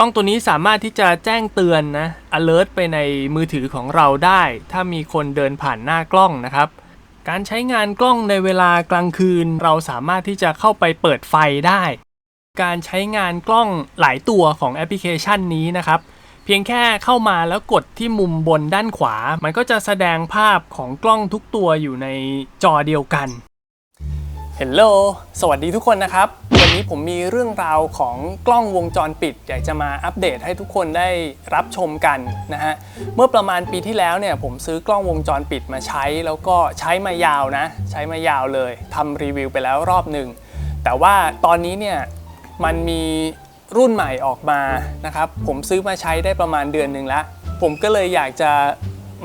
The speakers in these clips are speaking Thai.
ล้องตัวนี้สามารถที่จะแจ้งเตือนนะ alert ไปในมือถือของเราได้ ถ้ามีคนเดินผ่านหน้ากล้องนะครับ การใช้งานกล้องในเวลากลางคืน เราสามารถที่จะเข้าไปเปิดไฟได้ การใช้งานกล้องหลายตัวของแอปพลิเคชันนี้นะครับ เพียงแค่เข้ามาแล้วกดที่มุมบนด้านขวา มันก็จะแสดงภาพของกล้องทุกตัวอยู่ในจอเดียวกันเฮลโลสวัสดีทุกคนนะครับ วันนี้ผมมีเรื่องราวของกล้องวงจรปิด อยากจะมาอัปเดตให้ทุกคนได้รับชมกันนะฮะ เมื่อประมาณปีที่แล้วเนี่ยผมซื้อกล้องวงจรปิดมาใช้ แล้วก็ใช้มายาวนะ ใช้มายาวเลยทำรีวิวไปแล้วรอบหนึ่ง แต่ว่าตอนนี้เนี่ยมันมีรุ่นใหม่ออกมานะครับ ผมซื้อมาใช้ได้ประมาณเดือนหนึ่งแล้ว ผมก็เลยอยากจะ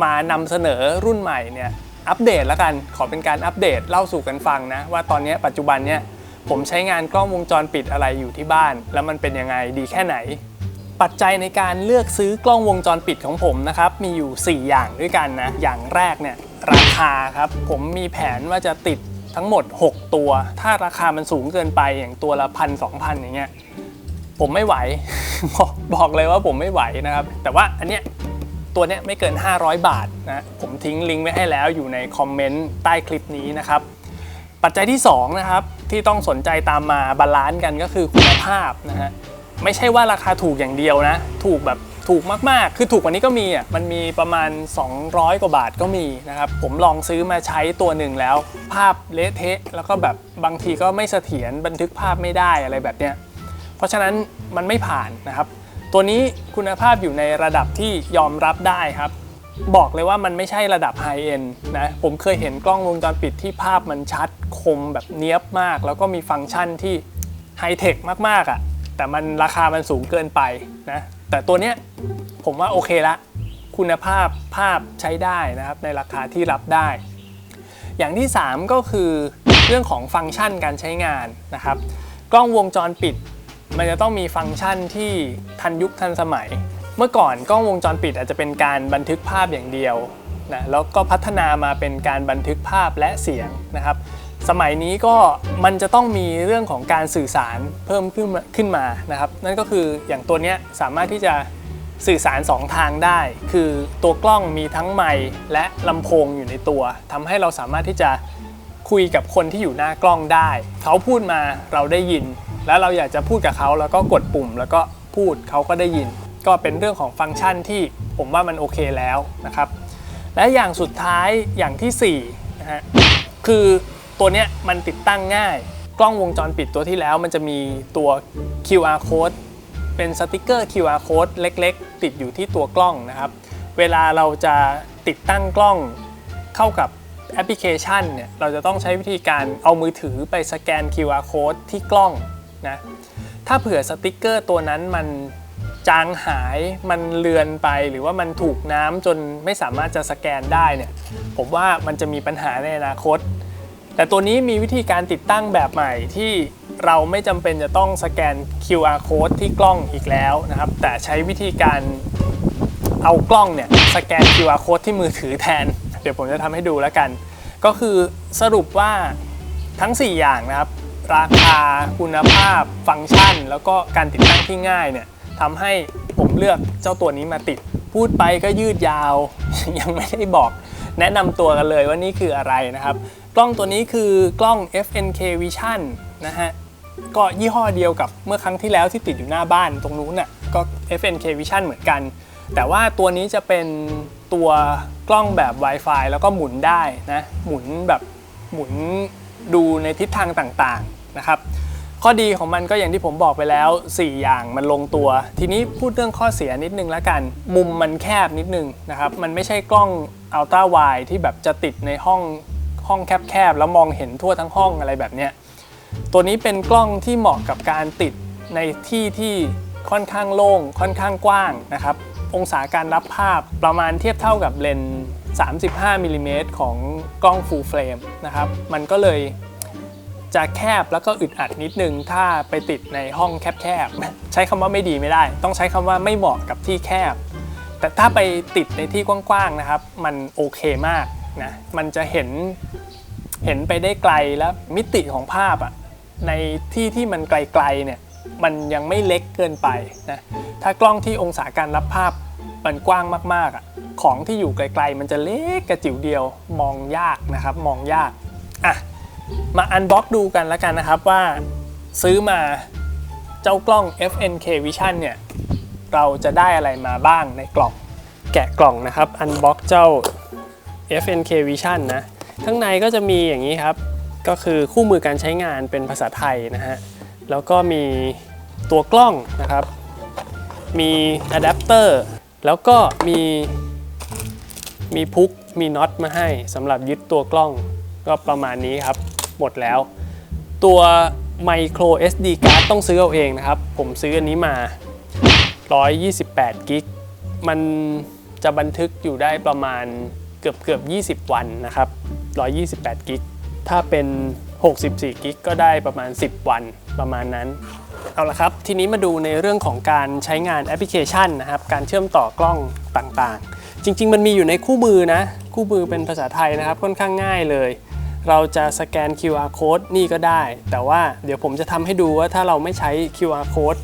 มานำเสนอรุ่นใหม่เนี่ยอัปเดตแล้วกัน ขอเป็นการอัปเดตเล่าสู่กันฟังนะว่าตอนนี้ปัจจุบันเนี่ย ผมใช้งานกล้องวงจรปิดอะไรอยู่ที่บ้าน แล้วมันเป็นยังไงดีแค่ไหน ปัจจัยในการเลือกซื้อกล้องวงจรปิดของผมนะครับ มีอยู่ 4 อย่างด้วยกันนะ อย่างแรกเนี่ยราคาครับ ผมมีแผนว่าจะติดทั้งหมด 6 ตัว ถ้าราคามันสูงเกินไปอย่างตัวละพันสองพันอย่างเงี้ยผมไม่ไหว บอกเลยว่าผมไม่ไหวนะครับ แต่ว่าอันเนี้ยตัวเนี้ยไม่เกิน 500 บาทนะผมทิ้งลิงก์ไว้ให้แล้วอยู่ในคอมเมนต์ใต้คลิปนี้นะครับ ปัจจัยที่ 2 นะครับ ที่ต้องสนใจตามมาบาลานซ์กันก็คือคุณภาพนะฮะไม่ใช่ว่าราคาถูกอย่างเดียวนะ ถูกแบบถูกมากๆ คือถูกกว่านี้ก็มีอะมันมีประมาณ 200 กว่าบาทก็มีนะครับ ผมลองซื้อมาใช้ตัวหนึ่งแล้ว ภาพเละเทะ แล้วก็แบบบางทีก็ไม่เสถียรบันทึกภาพไม่ได้อะไรแบบเนี้ยเพราะฉะนั้นมันไม่ผ่านนะครับ ตัวนี้คุณภาพอยู่ในระดับที่ยอมรับได้ครับ บอกเลยว่ามันไม่ใช่ระดับไฮเอ็นนะ ผมเคยเห็นกล้องวงจรปิดที่ภาพมันชัดคมแบบเนี้ยบมาก แล้วก็มีฟังก์ชันที่ไฮเทคมากๆอะ่ะ แต่มันราคามันสูงเกินไปนะ แต่ตัวเนี้ยผมว่าโอเคละ คุณภาพภาพใช้ได้นะครับ ในราคาที่รับได้ อย่างที่ 3 ก็คือเรื่องของฟังก์ชันการใช้งานนะครับ กล้องวงจรปิด มันจะต้องมีฟังก์ชันที่ทันยุคทันสมัย เมื่อก่อนกล้องวงจรปิดอาจจะเป็นการบันทึกภาพอย่างเดียวนะแล้วก็พัฒนามาเป็นการบันทึกภาพและเสียงนะครับ สมัยนี้ก็มันจะต้องมีเรื่องของการสื่อสารเพิ่มขึ้นมาขึ้นมานะครับ นั่นก็คืออย่างตัวนี้สามารถที่จะสื่อสาร 2 ทางได้ คือตัวกล้องมีทั้งไมค์และลำโพงอยู่ในตัวทำให้เราสามารถที่จะคุยกับคนที่อยู่หน้ากล้องได้ เขาพูดมาเราได้ยิน แล้วเราอยากจะพูดกับเขาแล้วก็กดปุ่ม แล้วก็พูดเขาก็ได้ยิน ก็เป็นเรื่องของฟังก์ชันที่ผมว่ามันโอเคแล้วนะครับ และอย่างสุดท้ายอย่างที่4นะฮะคือตัวเนี้ยมันติดตั้งง่าย กล้องวงจรปิดตัวที่แล้วมันจะมีตัว QR code เป็นสติกเกอร์ QR code เล็ก ๆ ติดอยู่ที่ตัวกล้องนะครับ เวลาเราจะติดตั้งกล้องเข้ากับแอปพลิเคชันเนี่ยเราจะต้องใช้วิธีการเอามือถือไปสแกน QR code ที่กล้องนะถ้าเผื่อสติกเกอร์ตัวนั้นมัน จางหายมันเลือนไปหรือว่ามันถูกน้ำจนไม่สามารถจะสแกนได้เนี่ยผมว่ามันจะมีปัญหาในอนาคต แต่ตัวนี้มีวิธีการติดตั้งแบบใหม่ที่เราไม่จำเป็นจะต้องสแกน QR code ที่กล้องอีกแล้วนะครับ แต่ใช้วิธีการเอากล้องเนี่ยสแกน QR code ที่มือถือแทน เดี๋ยวผมจะทำให้ดูแล้วกัน ก็คือสรุปว่าทั้ง 4 อย่างนะครับ ราคาคุณภาพ ฟังก์ชัน แล้วก็การติดตั้งที่ง่ายเนี่ย ทำให้ผมเลือกเจ้าตัวนี้มาติด พูดไปก็ยืดยาว ยังไม่ได้บอกแนะนำตัวกันเลยว่านี่คืออะไรนะครับ กล้องตัวนี้คือกล้อง FNK Vision นะฮะก็ยี่ห้อเดียวกับเมื่อครั้งที่แล้วที่ติดอยู่หน้าบ้านตรงนู้นน่ะก็ FNK Vision เหมือนกัน แต่ว่าตัวนี้จะเป็นตัวกล้องแบบ Wi-Fi แล้วก็หมุนได้นะหมุนแบบหมุนดูในทิศทางต่างๆนะครับ ข้อดีของมันก็อย่างที่ผมบอกไปแล้ว 4 อย่างมันลงตัว ทีนี้พูดเรื่องข้อเสียนิดนึงแล้วกัน มุมมันแคบนิดนึงนะครับ มันไม่ใช่กล้องอัลตร้าไวที่แบบจะติดในห้องห้องแคบๆแล้วมองเห็นทั่วทั้งห้องอะไรแบบเนี้ยตัวนี้เป็นกล้องที่เหมาะกับการติดในที่ที่ค่อนข้างโล่งค่อนข้างกว้างนะครับองศาการรับภาพประมาณเทียบเท่ากับเลนส์35มิลลิเมตรของกล้อง full frame นะครับ มันก็เลย จะแคบแล้วก็อึดอัดนิดนึง ถ้าไปติดในห้องแคบๆ ใช้คำว่าไม่ดีไม่ได้ ต้องใช้คำว่าไม่เหมาะกับที่แคบ แต่ถ้าไปติดในที่กว้างๆนะครับ มันโอเคมากนะ มันจะเห็นเห็นไปได้ไกลแล้วมิติของภาพอะในที่ที่มันไกลๆเนี่ยมันยังไม่เล็กเกินไปนะถ้ากล้องที่องศาการรับภาพมันกว้างมากๆอะของที่อยู่ไกลๆ มันจะเล็กกระจิ๋วเดียวมองยากนะครับ มองยากอะ มาอันบ็อกดูกันแล้วกันนะครับว่าซื้อมาเจ้ากล้อง FNK Vision เนี่ย เราจะได้อะไรมาบ้างในกล่องแกะกล่องนะครับอันบ็อกเจ้า FNK Vision นะข้างในก็จะมีอย่างนี้ครับ ก็คือคู่มือการใช้งานเป็นภาษาไทยนะฮะ แล้วก็มีตัวกล้องนะครับ มีอะแดปเตอร์แล้วก็มีมีพุกมีน็อตมาให้สำหรับยึดตัวกล้องก็ประมาณนี้ครับ หมดแล้ว ตัว micro SD card ต้องซื้อเอาเองนะครับ ผมซื้ออันนี้มา 128กิกมันจะบันทึกอยู่ได้ประมาณเกือบเกือบ20 วันนะครับ 128กิกถ้าเป็น 64กิกก็ได้ประมาณ 10 วันประมาณนั้น เอาละครับ ทีนี้มาดูในเรื่องของการใช้งานแอปพลิเคชันนะครับ การเชื่อมต่อกล้องต่างๆ จริง ๆ มันมีอยู่ในคู่มือนะ คู่มือเป็นภาษาไทยนะครับ ค่อนข้างง่ายเลย เราจะสแกน QR code นี่ก็ได้ แต่ว่าเดี๋ยวผมจะทำให้ดูว่าถ้าเราไม่ใช้ QR code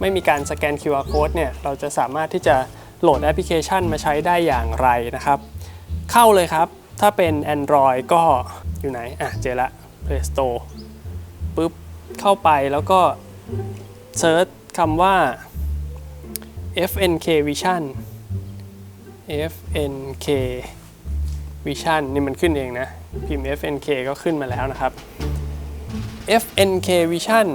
ไม่มีการสแกน QR code เนี่ยเราจะสามารถที่จะโหลดแอปพลิเคชันมาใช้ได้อย่างไรนะครับ เข้าเลยครับ ถ้าเป็น Android ก็อยู่ไหน อะ เจอละ Play Store ปุ๊บ เข้าไปแล้วก็เซิร์ชคำว่า FNK Vision FNK Vision นี่มันขึ้นเองนะ พิมพ์ FNK ก็ขึ้นมาแล้วนะครับ FNK Vision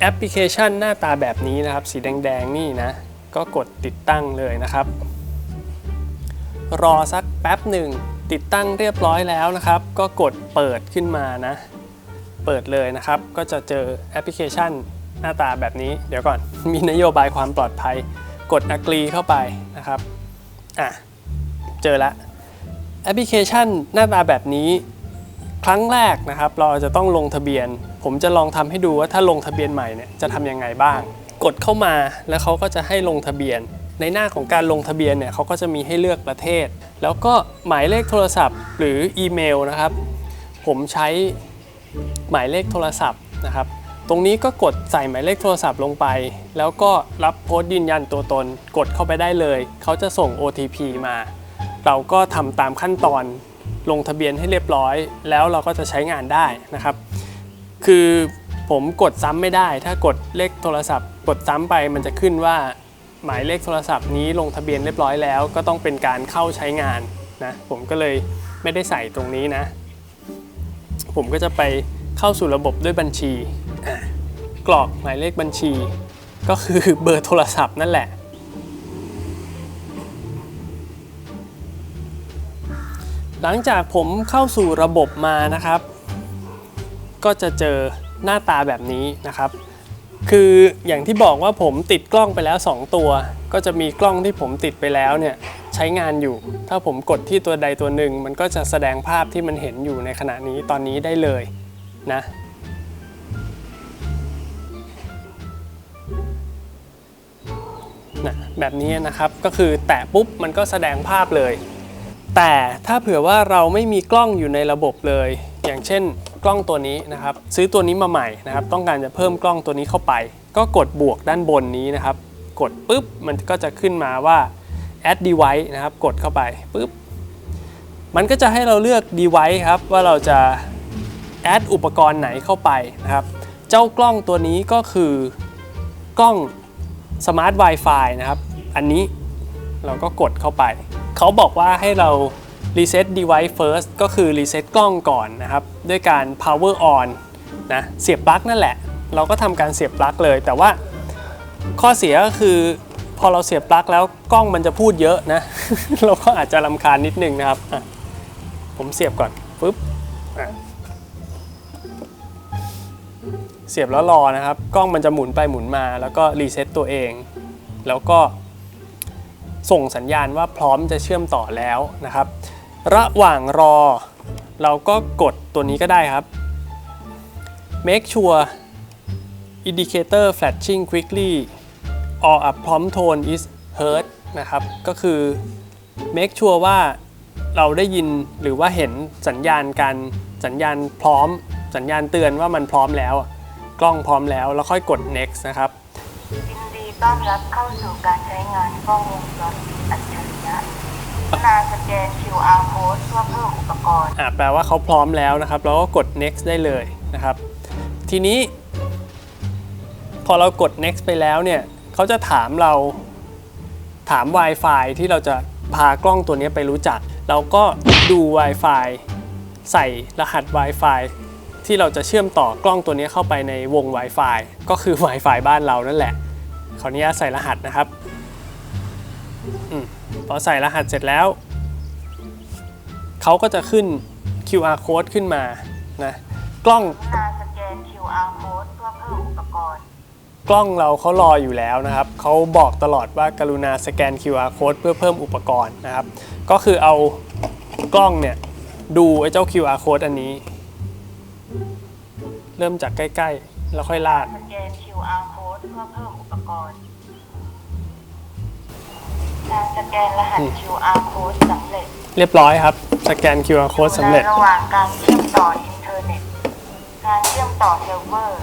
แอปพลิเคชันหน้าตาแบบนี้นะครับ สีแดง ๆ นี่นะ ก็กดติดตั้งเลยนะครับ รอสักแป๊บหนึ่งติดตั้งเรียบร้อยแล้วนะครับ ก็กดเปิดขึ้นมานะ เปิดเลยนะครับ ก็จะเจอแอปพลิเคชันหน้าตาแบบนี้ เดี๋ยวก่อน มีนโยบายความปลอดภัย กด agree เข้าไปนะครับ อะ เจอละ แอปพลิเคชันหน้าตาแบบนี้ ครั้งแรกนะครับ เราจะต้องลงทะเบียน ผมจะลองทำให้ดูว่าถ้าลงทะเบียนใหม่เนี่ยจะทำยังไงบ้าง กดเข้ามาแล้วเขาก็จะให้ลงทะเบียน ในหน้าของการลงทะเบียนเนี่ยเขาก็จะมีให้เลือกประเทศ แล้วก็หมายเลขโทรศัพท์ หรืออีเมลนะครับ ผมใช้หมายเลขโทรศัพท์นะครับตรงนี้ก็กดใส่หมายเลขโทรศัพท์ลงไป แล้วก็รับโพสต์ยืนยันตัวตน กดเข้าไปได้เลย เขาจะส่ง OTP มา เราก็ทำตามขั้นตอนลงทะเบียนให้เรียบร้อย แล้วเราก็จะใช้งานได้นะครับ คือผมกดซ้ำไม่ได้ ถ้ากดเลขโทรศัพท์ กดซ้ำไปมันจะขึ้นว่าหมายเลขโทรศัพท์นี้ลงทะเบียนเรียบร้อยแล้ว ก็ต้องเป็นการเข้าใช้งานนะผมก็เลยไม่ได้ใส่ตรงนี้นะ ผมก็จะไปเข้าสู่ระบบด้วยบัญชี กรอกหมายเลขบัญชี ก็คือเบอร์โทรศัพท์นั่นแหละ หลังจากผมเข้าสู่ระบบมานะครับ ก็จะเจอหน้าตาแบบนี้นะครับ คืออย่างที่บอกว่าผมติดกล้องไปแล้ว 2 ตัว ก็จะมีกล้องที่ผมติดไปแล้วเนี่ยใช้งานอยู่ ถ้าผมกดที่ตัวใดตัวหนึ่ง มันก็จะแสดงภาพที่มันเห็นอยู่ในขณะนี้ตอนนี้ได้เลยนะนะแบบนี้นะครับก็คือแตะปุ๊บมันก็แสดงภาพเลย แต่ถ้าเผื่อว่าเราไม่มีกล้องอยู่ในระบบเลย อย่างเช่น กล้องตัวนี้นะครับ ซื้อตัวนี้มาใหม่นะครับ ต้องการจะเพิ่มกล้องตัวนี้เข้าไป ก็กดบวกด้านบนนี้นะครับ กดปุ๊บมันก็จะขึ้นมาว่า add device นะครับ กดเข้าไปปุ๊บมันก็จะให้เราเลือก device ครับ ว่าเราจะ add อุปกรณ์ไหนเข้าไปนะครับ เจ้ากล้องตัวนี้ก็คือกล้อง Smart Wi-Fi นะครับ อันนี้เราก็กดเข้าไป เขาบอกว่าให้เรา reset device first ก็คือ reset กล้องก่อนนะครับ ด้วยการ power on นะเสียบปลั๊กนั่นแหละ เราก็ทำการเสียบปลั๊กเลย แต่ว่าข้อเสียก็คือพอเราเสียบปลั๊กแล้วกล้องมันจะพูดเยอะนะ เราก็อาจจะรำคาญนิดนึงนะครับ ผมเสียบก่อนปุ๊บเสียบแล้วรอนะครับ กล้องมันจะหมุนไปหมุนมาแล้วก็รีเซ็ตตัวเอง แล้วก็ ส่งสัญญาณว่าพร้อมจะเชื่อมต่อแล้วนะครับ ระหว่างรอ เราก็กดตัวนี้ก็ได้ครับ make sure indicator flashing quickly or a prompt tone is heard นะครับ ก็คือ make sure ว่าเราได้ยินหรือว่าเห็นสัญญาณการสัญญาณพร้อม สัญญาณเตือนว่ามันพร้อมแล้ว กล้องพร้อมแล้วแล้วค่อยกด next นะครับ ต้อนรับเข้าสู่การใช้งานกล้องวงจรปิดอัจฉริยะกรุณาสแกน QR code เพื่อเพิ่มอุปกรณ์ อ่าแปลว่าเขาพร้อมแล้วนะครับ เราก็กด next ได้เลยนะครับ ทีนี้ พอเรากด next ไปแล้วเนี่ยเขาจะถามเราถาม Wi-Fi ที่เราจะพากล้องตัวนี้ไปรู้จัก เราก็ดู Wi-Fi ใส่รหัส Wi-Fi ที่เราจะเชื่อมต่อกล้องตัวนี้เข้าไปในวง Wi-Fi ก็คือ Wi-Fi บ้านเรานั่นแหละ ออนุญาตใส่รหัสนะครับอมพอใส่รหัสเสร็จแล้ว เขาก็จะขึ้น QR code ขึ้นมานะกล้องกรุณาสแกน QR code เพื่อเพิ่มอุปกรณ์ กล้องเราเขารออยู่แล้วนะครับ เขาบอกตลอดว่ากรุณาสแกน QR code เพื่อเพิ่มอุปกรณ์นะครับ ก็คือเอากล้องเนี่ยดูไอ้เจ้า QR code อันนี้ เริ่มจากใกล้ ๆ แล้วค่อยลาดสแกน QR code เพื่อเพิ่มอุปกรณ์ การสแกนรหัสอืม QR code สำเร็จเรียบร้อยครับ สแกน QR อยู่ code สำเร็จ ในระหว่างการเชื่อมต่ออินเทอร์เน็ต การเชื่อมต่อเซิร์ฟเวอร์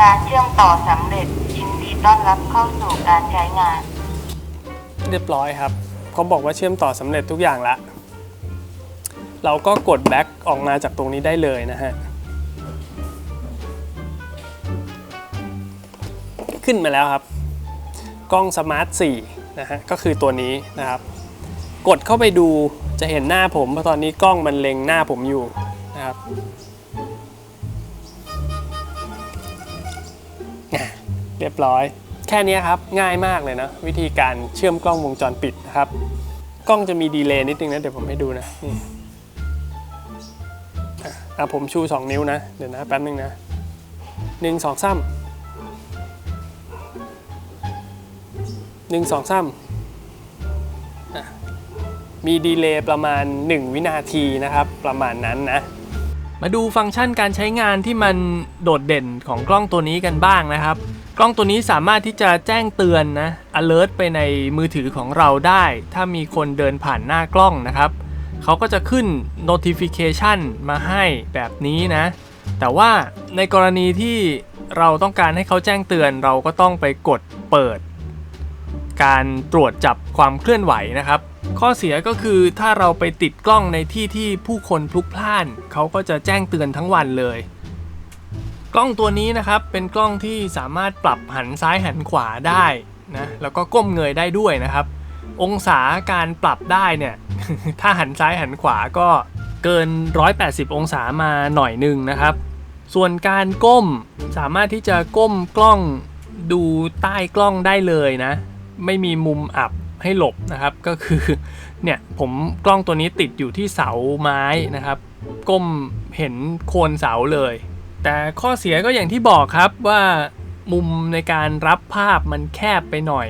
การเชื่อมต่อสำเร็จยินดีต้อนรับเข้าสู่การใช้งาน เรียบร้อยครับเขาบอกว่าเชื่อมต่อสำเร็จทุกอย่างละ เราก็กด back ออกมาจากตรงนี้ได้เลยนะฮะ ขึ้นมาแล้วครับ กล้องสมาร์ท4นะฮะก็คือตัวนี้นะครับ กดเข้าไปดูจะเห็นหน้าผมเพราะตอนนี้กล้องมันเล็งหน้าผมอยู่นะครับเรียบร้อย แค่นี้ครับง่ายมากเลยนะ วิธีการเชื่อมกล้องวงจรปิดนะครับ กล้องจะมีดีเลย์นิดนึงนะเดี๋ยวผมให้ดูนะนี่อะผมชู 2 นิ้วนะ เดี๋ยวนะแป๊บนึงนะ 1 2 3 หนึ่งสองซ้ำมีดีเลย์ประมาณ 1 วินาทีนะครับ ประมาณนั้นนะ มาดูฟังก์ชันการใช้งานที่มันโดดเด่นของกล้องตัวนี้กันบ้างนะครับ กล้องตัวนี้สามารถที่จะแจ้งเตือนนะ alert ไปในมือถือของเราได้ ถ้ามีคนเดินผ่านหน้ากล้องนะครับเขาก็จะขึ้น notification มาให้แบบนี้นะ แต่ว่าในกรณีที่เราต้องการให้เขาแจ้งเตือนเราก็ต้องไปกดเปิด การตรวจจับความเคลื่อนไหวนะครับ ข้อเสียก็คือถ้าเราไปติดกล้องในที่ที่ผู้คนพลุกพล่าน เขาก็จะแจ้งเตือนทั้งวันเลย กล้องตัวนี้นะครับเป็นกล้องที่สามารถปรับหันซ้ายหันขวาได้นะแล้วก็ก้มเงยได้ด้วยนะครับ องศาการปรับได้เนี่ยถ้าหันซ้ายหันขวาก็เกิน 180 องศามาหน่อยหนึงนะครับ ส่วนการก้มสามารถที่จะก้มกล้องดูใต้กล้องได้เลยนะ ไม่มีมุมอับให้หลบนะครับ ก็คือเนี่ยผมกล้องตัวนี้ติดอยู่ที่เสาไม้นะครับ ก้มเห็นโคนเสาเลย แต่ข้อเสียก็อย่างที่บอกครับว่ามุมในการรับภาพมันแคบไปหน่อย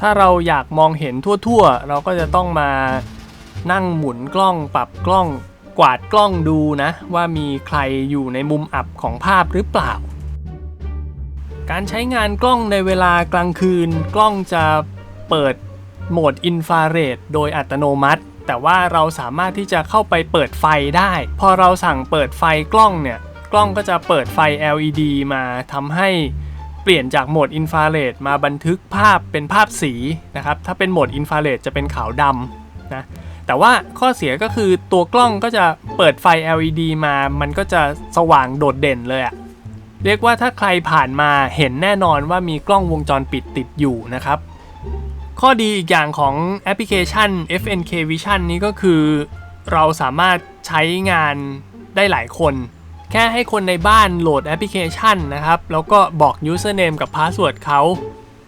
ถ้าเราอยากมองเห็นทั่วๆ เราก็จะต้องมานั่งหมุนกล้องปรับกล้องกวาดกล้องดูนะ ว่ามีใครอยู่ในมุมอับของภาพหรือเปล่า การใช้งานกล้องในเวลากลางคืน กล้องจะเปิดโหมดอินฟราเรดโดยอัตโนมัติ แต่ว่าเราสามารถที่จะเข้าไปเปิดไฟได้ พอเราสั่งเปิดไฟกล้องเนี่ย กล้องก็จะเปิดไฟ LED มาทำให้เปลี่ยนจากโหมดอินฟราเรดมาบันทึกภาพเป็นภาพสีนะครับ ถ้าเป็นโหมดอินฟราเรดจะเป็นขาวดำนะ แต่ว่าข้อเสียก็คือตัวกล้องก็จะเปิดไฟ LED มา มันก็จะสว่างโดดเด่นเลยอะ เรียกว่าถ้าใครผ่านมาเห็นแน่นอนว่ามีกล้องวงจรปิดติดอยู่นะครับ ข้อดีอีกอย่างของแอปพลิเคชัน FNK Vision นี้ก็คือ เราสามารถใช้งานได้หลายคน แค่ให้คนในบ้านโหลดแอปพลิเคชันนะครับ แล้วก็บอก username กับ password เขา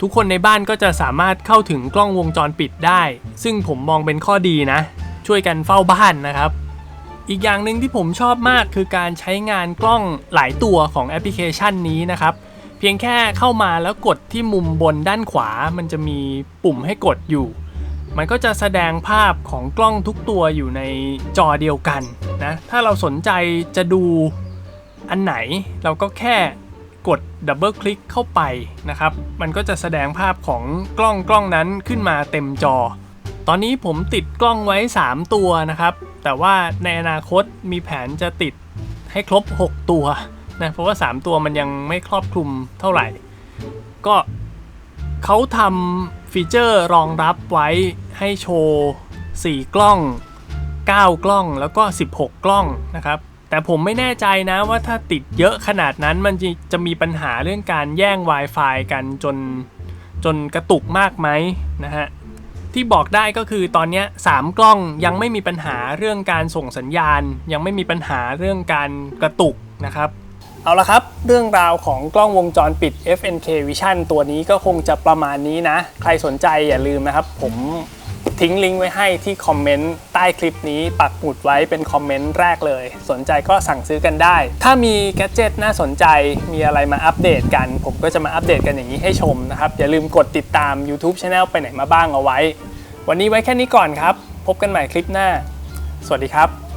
ทุกคนในบ้านก็จะสามารถเข้าถึงกล้องวงจรปิดได้ ซึ่งผมมองเป็นข้อดีนะ ช่วยกันเฝ้าบ้านนะครับ อีกอย่างหนึ่งที่ผมชอบมากคือการใช้งานกล้องหลายตัวของแอปพลิเคชันนี้นะครับ เพียงแค่เข้ามาแล้วกดที่มุมบนด้านขวา มันจะมีปุ่มให้กดอยู่ มันก็จะแสดงภาพของกล้องทุกตัวอยู่ในจอเดียวกันนะ ถ้าเราสนใจจะดูอันไหนเราก็แค่กดดับเบิลคลิกเข้าไปนะครับ มันก็จะแสดงภาพของกล้องกล้องนั้นขึ้นมาเต็มจอ ตอนนี้ผมติดกล้องไว้ 3 ตัวนะครับ แต่ว่าในอนาคตมีแผนจะติดให้ครบ 6 ตัวนะเพราะว่า 3 ตัวมันยังไม่ครอบคลุมเท่าไหร่ ก็เขาทำฟีเจอร์รองรับไว้ให้โชว์ 4 กล้อง 9 กล้องแล้วก็ 16 กล้องนะครับ แต่ผมไม่แน่ใจนะว่าถ้าติดเยอะขนาดนั้นมันจะจะมีปัญหาเรื่องการแย่ง Wi-Fi กันจนจนกระตุกมากไหมนะฮะ ที่บอกได้ก็คือตอนนี้3กล้องยังไม่มีปัญหาเรื่องการส่งสัญญาณ ยังไม่มีปัญหาเรื่องการกระตุกนะครับ เอาละครับ เรื่องราวของกล้องวงจรปิด FNK Vision ตัวนี้ก็คงจะประมาณนี้นะ ใครสนใจอย่าลืมนะครับ ผม ทิ้งลิงก์ไว้ให้ที่คอมเมนต์ใต้คลิปนี้ปักหมุดไว้เป็นคอมเมนต์แรกเลย สนใจก็สั่งซื้อกันได้ ถ้ามีแกจิตน่าสนใจมีอะไรมาอัปเดตกัน ผมก็จะมาอัปเดตกันอย่างนี้ให้ชมนะครับ อย่าลืมกดติดตาม YouTube Channel ไปไหนมาบ้างเอาไว้ วันนี้ไว้แค่นี้ก่อนครับ พบกันใหม่คลิปหน้า สวัสดีครับ